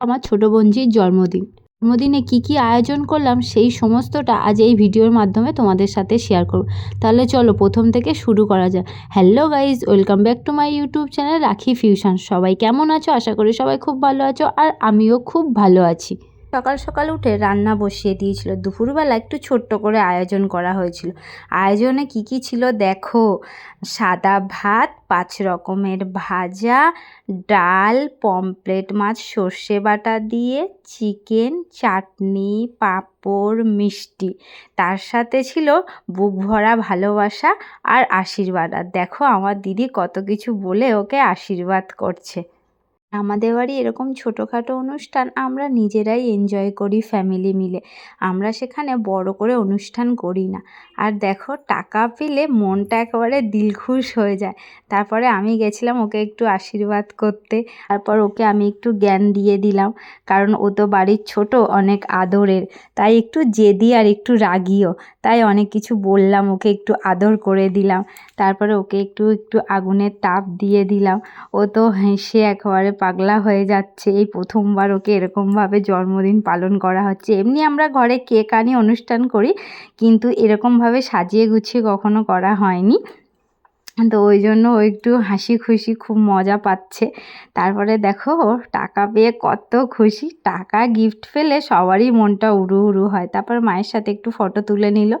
আমার ছোটো বোনজির জন্মদিন। জন্মদিনে কি কি আয়োজন করলাম সেই সমস্তটা আজ এই ভিডিওর মাধ্যমে তোমাদের সাথে শেয়ার করব। তাহলে চলো প্রথম থেকে শুরু করা যাক। Hello guys welcome back to my YouTube channel Rakhi fusion সবাই কেমন আছো? আশা করি সবাই খুব ভালো আছো আর আমিও খুব ভালো আছি। সকাল সকাল উঠে রান্না বসিয়ে দিয়েছিল। দুপুরবেলা একটু ছোট্ট করে আয়োজন করা হয়েছিল। আয়োজনে কি কি ছিল দেখো? সাদা ভাত, পাঁচ রকমের ভাজা, ডাল পমপ্লেট মাছ, সর্ষে বাটা দিয়ে, চিকেন, চাটনি, পাঁপড়, মিষ্টি। তার সাথে ছিল বুক ভরা ভালোবাসা আর আশীর্বাদ। আর দেখো আমার দিদি কত কিছু বলে ওকে আশীর্বাদ করছে। আমাদের বাড়ি এরকম ছোটোখাটো অনুষ্ঠান আমরা নিজেরাই এনজয় করি ফ্যামিলি মিলে। আমরা সেখানে বড় করে অনুষ্ঠান করি না। আর দেখো, টাকা পেলে মনটা একেবারে দিলখুশ হয়ে যায়। তারপরে আমি গেছিলাম ওকে একটু আশীর্বাদ করতে। তারপর ওকে আমি একটু জ্ঞান দিয়ে দিলাম। কারণ ও তো বাড়ির ছোট, অনেক আদরের। তাই একটু জেদি আর একটু রাগিও। তাই অনেক কিছু বললাম, ওকে একটু আদর করে দিলাম। তারপরে ওকে একটু একটু আগুনের তাপ দিয়ে দিলাম। ও তো হেসে একেবারে পাগলা হয়ে যাচ্ছে। এই প্রথমবার ওকে এরকমভাবে জন্মদিন পালন করা হচ্ছে। এমনি আমরা ঘরে কেক আনি, অনুষ্ঠান করি, কিন্তু এরকমভাবে সাজিয়ে গুছিয়ে কখনো করা হয়নি। তো ওই জন্য ও একটু হাসি খুশি, খুব মজা পাচ্ছে। তারপরে দেখো, টাকা পেয়ে কত খুশি। টাকা গিফট পেলে সবারই মনটা উড়ু উড়ু হয়। তারপর মায়ের সাথে একটু ফটো তুলে নিল।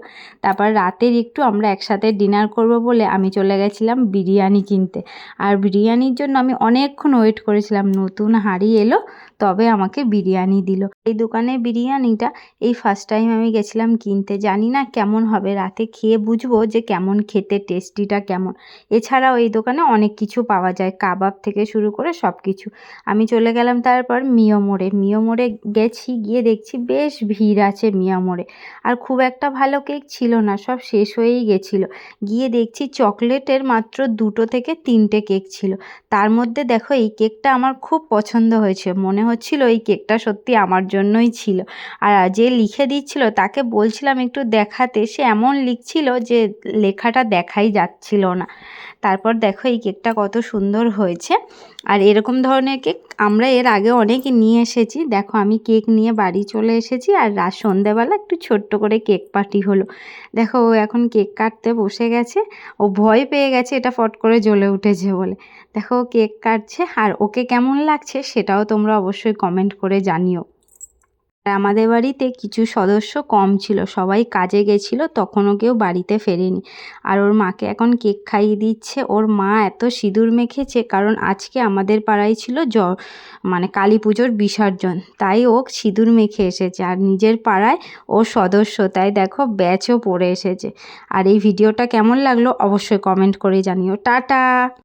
তারপর রাতের একটু আমরা একসাথে ডিনার করব বলে আমি চলে গেছিলাম বিরিয়ানি কিনতে। আর বিরিয়ানির জন্য আমি অনেকক্ষণ ওয়েট করেছিলাম। নতুন হাঁড়ি এলো, তবে আমাকে বিরিয়ানি দিল। এই দোকানে বিরিয়ানিটা এই ফার্স্ট টাইম আমি গেছিলাম কিনতে। জানি না কেমন হবে। রাতে খেয়ে বুঝব যে কেমন, খেতে টেস্টিটা কেমন। এছাড়াও এই দোকানে অনেক কিছু পাওয়া যায়, কাবাব থেকে শুরু করে সব কিছু আমি চলে গেলাম তারপর মিও মোড়ে। মিও মোড়ে গেছি, গিয়ে দেখছি বেশ ভিড় আছে মিয়া মোড়ে। আর খুব একটা ভালো কেক ছিল না, সব শেষ হয়েই গেছিল। গিয়ে দেখছি চকলেটের মাত্র দুটো থেকে তিনটে কেক ছিল। তার মধ্যে দেখো, এই কেকটা আমার খুব পছন্দ হয়েছে। মনে হচ্ছিল এই কেকটা সত্যি আমার জন্যই ছিল। আর যে লিখে দিচ্ছিল, তাকে বলছিলাম একটু দেখাতে। সে এমন লিখছিল যে লেখাটা দেখাই যাচ্ছিল না। তারপর দেখো এই কেকটা কত সুন্দর হয়েছে। আর এরকম ধরনের কেক আমরা এর আগে অনেকে নিয়ে এসেছি। দেখো আমি কেক নিয়ে বাড়ি চলে এসেছি আর রাত সন্ধেবেলা একটু ছোট্ট করে কেক পার্টি হলো। দেখো ও এখন কেক কাটতে বসে গেছে। ও ভয় পেয়ে গেছে এটা ফট করে জ্বলে উঠেছে বলে। দেখো কেক কাটছে আর ওকে কেমন লাগছে সেটাও তোমরা অবশ্যই কমেন্ট করে জানিও। আমাদের বাড়িতে কিছু সদস্য কম ছিল, সবাই কাজে গেছিল, তখনও কেউ বাড়িতে ফেরেনি। আর ওর মাকে এখন কেক খাইয়ে দিচ্ছে। ওর মা এত সিঁদুর মেখেছে, কারণ আজকে আমাদের পাড়ায় ছিল জ মানে কালী পুজোর বিসর্জন, তাই ও সিঁদুর মেখে এসেছে। আর নিজের পাড়ায় ও সদস্য, তাই দেখো ব্যাচও পড়ে এসেছে। আর এই ভিডিওটা কেমন লাগল অবশ্যই কমেন্ট করে জানিও। টাটা!